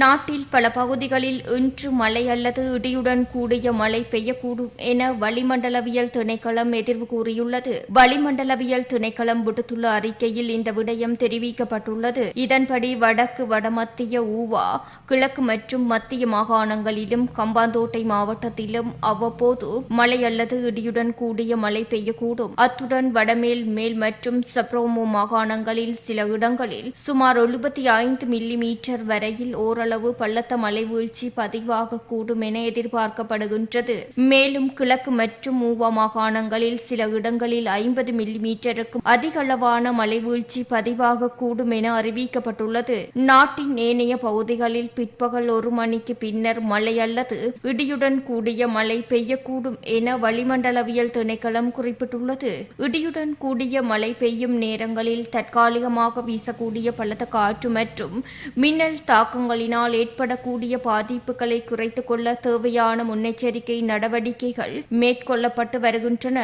நாட்டில் பல பகுதிகளில் இன்று மழை அல்லது இடியுடன் கூடிய மழை பெய்யக்கூடும் என வளிமண்டலவியல் திணைக்களம் எதிர்வு கூறியுள்ளது. வளிமண்டலவியல் திணைக்களம் விடுத்துள்ள அறிக்கையில் இந்த விடயம் தெரிவிக்கப்பட்டுள்ளது. இதன்படி வடக்கு வடமத்திய ஊவா கிழக்கு மற்றும் மத்திய மாகாணங்களிலும் கம்பாந்தோட்டை மாவட்டத்திலும் அவ்வப்போது மழை அல்லது இடியுடன் கூடிய மழை பெய்யக்கூடும். அத்துடன் வடமேல் மேல் மற்றும் சப்ரோமோ மாகாணங்களில் சில இடங்களில் சுமார் எழுபத்தி ஐந்து மில்லி மீட்டர் வரையில் ஓரளவு பள்ளத்த மலை வீழ்ச்சி பதிவாகக்கூடும் என எதிர்பார்க்கப்படுகின்றது. மேலும் கிழக்கு மற்றும் மூவா மாகாணங்களில் சில இடங்களில் ஐம்பது மில்லி மீட்டருக்கும் அதிகளவான மலை மழை வீழ்ச்சி பதிவாகக்கூடும் என அறிவிக்கப்பட்டுள்ளது. நாட்டின் ஏனைய பகுதிகளில் பிற்பகல் ஒரு மணிக்கு பின்னர் மழை அல்லது இடியுடன் கூடிய மழை பெய்யக்கூடும் என வளிமண்டலவியல் திணைக்களம் குறிப்பிட்டுள்ளது. இடியுடன் கூடிய மழை பெய்யும் நேரங்களில் தற்காலிகமாக வீசக்கூடிய பலத்த காற்று மற்றும் மின்னல் தாக்கங்களினால் ஏற்படக்கூடிய பாதிப்புகளை குறைத்துக் கொள்ள தேவையான முன்னெச்சரிக்கை நடவடிக்கைகள் மேற்கொள்ளப்பட்டு வருகின்றன.